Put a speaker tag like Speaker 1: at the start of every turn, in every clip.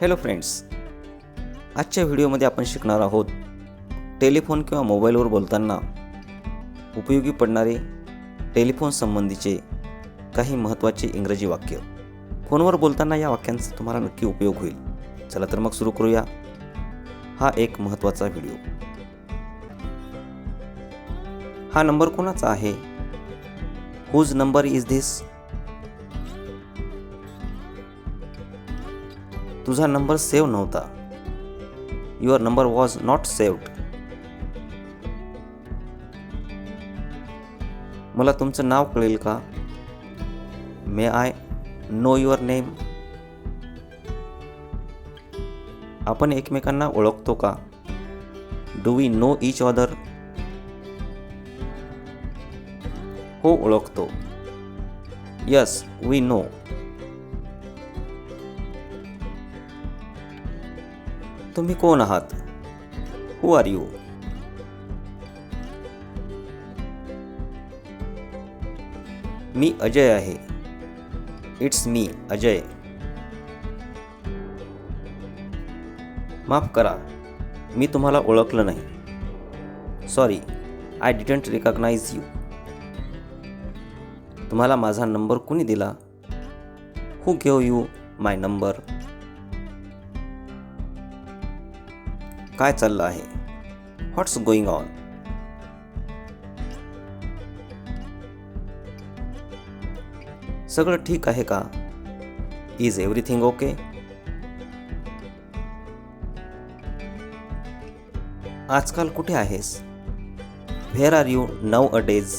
Speaker 1: Hello friends आजच्या व्हिडिओमध्ये आपण शिकणार आहोत टेलिफोन किंवा मोबाईलवर बोलताना उपयोगी पडणारे टेलिफोन संबंधीचे काही महत्त्वाचे इंग्रजी वाक्य. फोनवर बोलताना या वाक्यांचा तुम्हाला नक्की उपयोग होईल. चला तर मग सुरू करूया. हा एक महत्त्वाचा व्हिडिओ. हा नंबर कोणाचा आहे? हुज नंबर इज धिस तुझा नंबर सेव्ह नव्हता. Your number was not saved मला तुमचं नाव कळेल का? May I know your name आपण एकमेकांना ओळखतो का? Do we know each other हो ओळखतो. यस वी नो तुम्ही कोण आहात? हू आर यू मी अजय आहे. It's me Ajay. माफ करा मी तुम्हाला ओळखलं नाही. Sorry I didn't recognise you तुम्हाला माझा नंबर कुणी दिला? Who gave you my number काय चाललं आहे? व्हॉट्स गोइंग ऑन सगळं ठीक आहे का? इज एव्हरीथिंग ओके आजकाल कुठे आहेस? व्हेअर आर यू नऊ अ डेज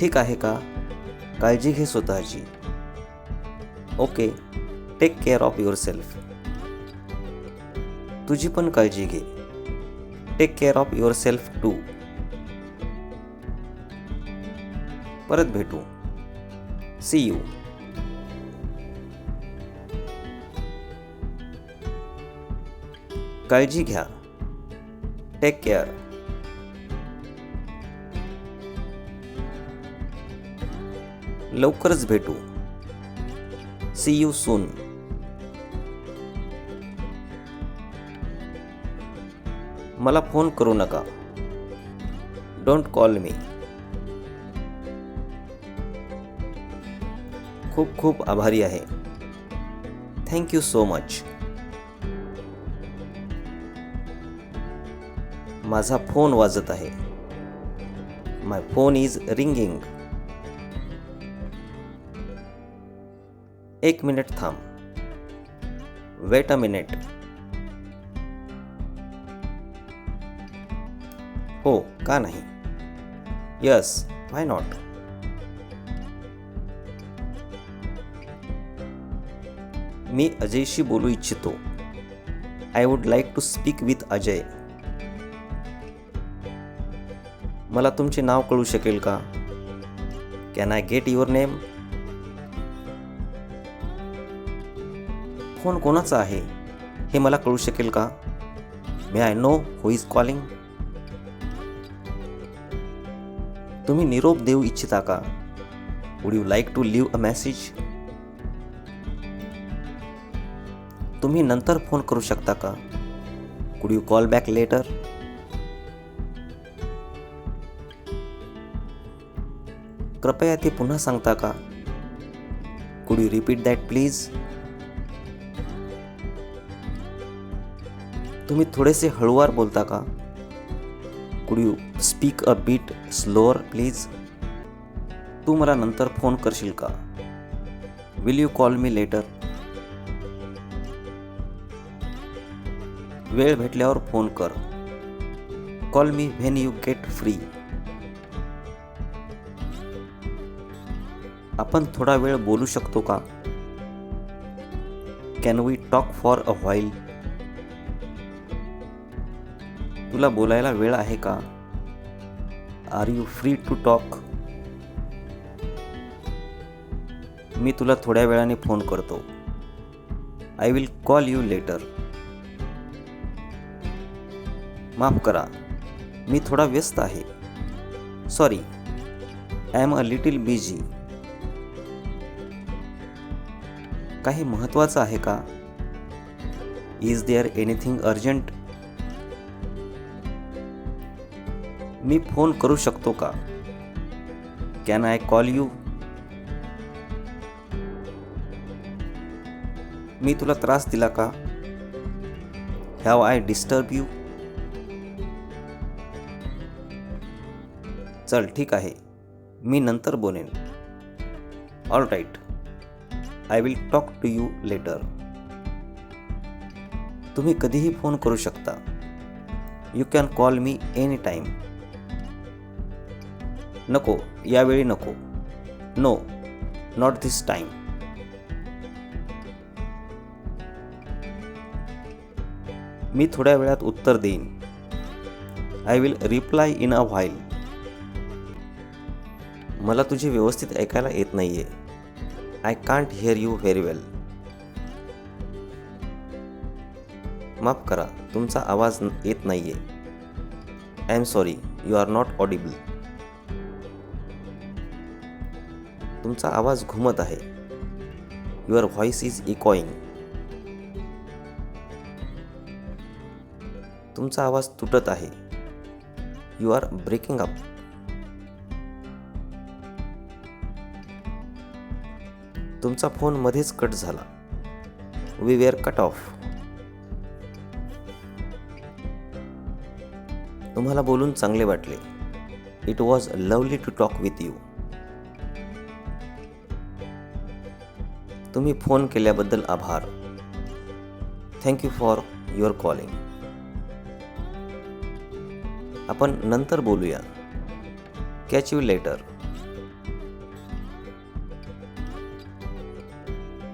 Speaker 1: ठीक आहे का? काळजी घे स्वतःची. Okay take care of yourself तुझी पण काळजी घे. Take care of yourself too परत भेटू. सी यू काळजी घ्या. टेक केअर लवकरच भेटू. सी यू सून मला फ़ोन करू नका. डोंट कॉल मी खूप खूप आभारी आहे. थँक यू सो मच माझा फ़ोन वाजत आहे. माय फ़ोन इज़ रिंगिंग एक मिनिट थांब. वेट अ मिनिट हो का नाही? यस वाय नॉट मी अजयशी बोलू इच्छितो. I would like to speak with Ajay. मला तुमचे नाव कळू शकेल का? Can I get your name phone कोणाचा आहे? हे मला कळू शकेल का? May I know who is calling तुम्ही निरोप देऊ इच्छिता का? Would you like to leave a message तुम्ही नंतर फ़ोन करू शकता का? Could you call back letter कृपया ते पुन्हा सांगता का? Could you repeat that please तुम्ही थोडेसे हळूवार बोलता का? Could you speak a bit slower please तू मला नंतर फोन करशील का? Will you call me later वेळ भेटल्यावर फोन कर. Call me when you get free आपण थोडा वेळ बोलू शकतो का? Can we talk for a while तुला बोलायला वेळ आहे का? Are you free to talk मी तुला थोड्या वेळाने फोन करतो. I will call you later माफ करा. मी थोडा व्यस्त आहे. Sorry I am a little busy काही महत्त्वाचं आहे का? इज देअर एनिथिंग अर्जंट मी फोन करू शकतो का? कॅन आय कॉल यू मी तुला त्रास दिला का? हॅव आय डिस्टर्ब यू चल ठीक आहे. मी नंतर बोलेन. All right I will talk to you later तुम्ही कधीही फोन करू शकता. You can call me any time नको यावेळी नको. नो नॉट धिस टाईम मी थोड्या वेळात उत्तर देईन. I will reply in a while मला तुझे व्यवस्थित ऐकायला येत नाहीये. I can't hear you very well माफ करा तुमचा आवाज येत येत नाहीये. I am sorry you are not audible तुमचा आवाज घुमत आहे. युअर व्हॉइस इज इकॉईंग तुमचा आवाज तुटत आहे. यू आर ब्रेकिंग अप तुमचा फोन मध्येच कट झाला. वी वेअर कट ऑफ तुम्हाला बोलून चांगले वाटले. It was lovely to talk with you तुम्ही फ़ोन केल्याबद्दल आभार. थँक्यू फॉर युअर कॉलिंग आपण नंतर बोलूया. कॅच यू लेटर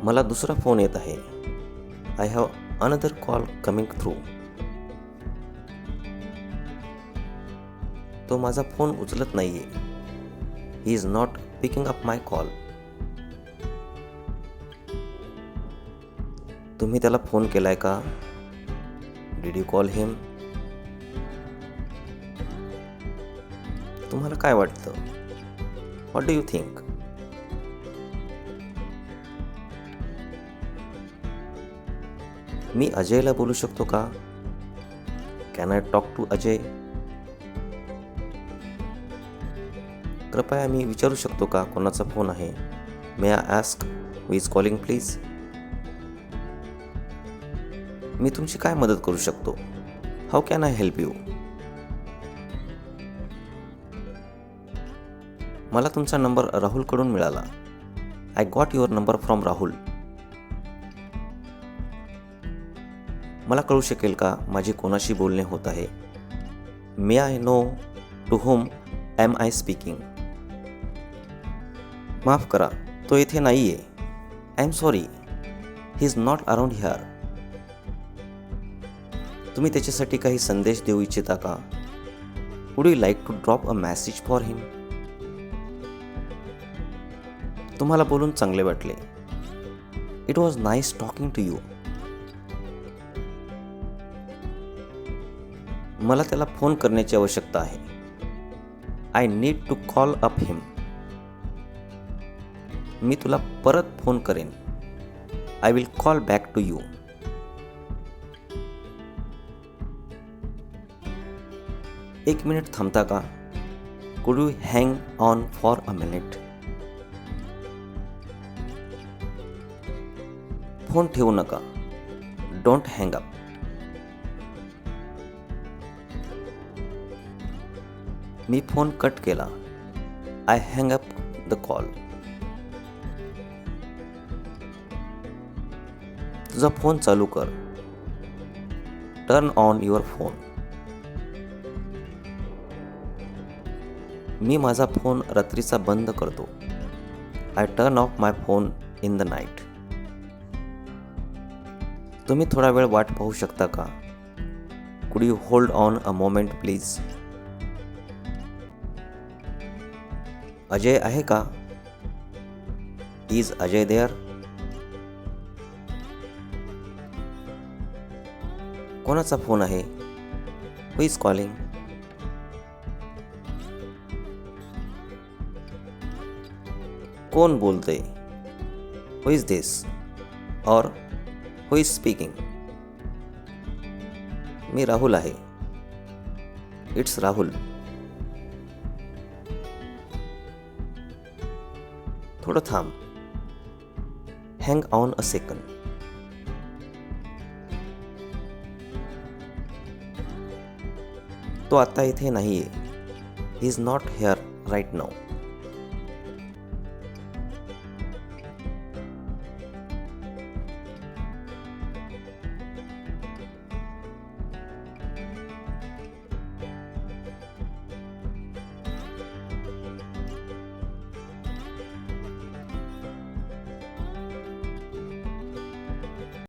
Speaker 1: मला दुसरा फ़ोन येत आहे. I have another call coming through तो माझा फ़ोन उचलत नाहीये. He is not picking up my call तुम्ही त्याला फोन केला आहे का? डिड यू कॉल हिम तुम्हाला काय वाटतं? व्हॉट डू यू थिंक मी अजयला बोलू शकतो का? Can I talk to Ajay? कृपया मी विचारू शकतो का? कोणाचा फोन आहे? May I ask who is calling please मी तुमची काय मदत करू शकतो? How can I help you मला तुमचा नंबर राहुलकडून मिळाला. I got your number from Rahul. मला कळू शकेल का माझे कोणाशी बोलणे होत आहे? May I know to whom am I speaking माफ करा तो येथे नाही आहे I am sorry he is not around here तुम्ही त्याच्यासाठी काही संदेश देऊ इच्छिता का? Would you like to drop a message for him तुम्हाला बोलून चांगले वाटले. It was nice talking to you मला त्याला फोन करण्याची आवश्यकता आहे. I need to call up him मी तुला परत फोन करेन. I will call back to you एक मिनट थमता का। Could you hang on for a minute phone ठेवू नका। डोंट हँग अप मी फ़ोन कट केला। I hang up the call तुझा फ़ोन चालू कर। टर्न ऑन युअर फ़ोन मी माझा फोन रात्रीचा बंद करतो. I turn off my phone in the night तुम्ही थोडा वेळ वाट पाहू शकता का? Could you hold on a moment please Ajay आहे का? इज अजय देअर कोणाचा फोन आहे? हु इज कॉलिंग कोण बोलते? Who is this or who is speaking मी राहुल आहे. इट्स राहुल. थोडं थांब. हँग ऑन अ सेकंड तो आता इथे नाहीये. He is not here right now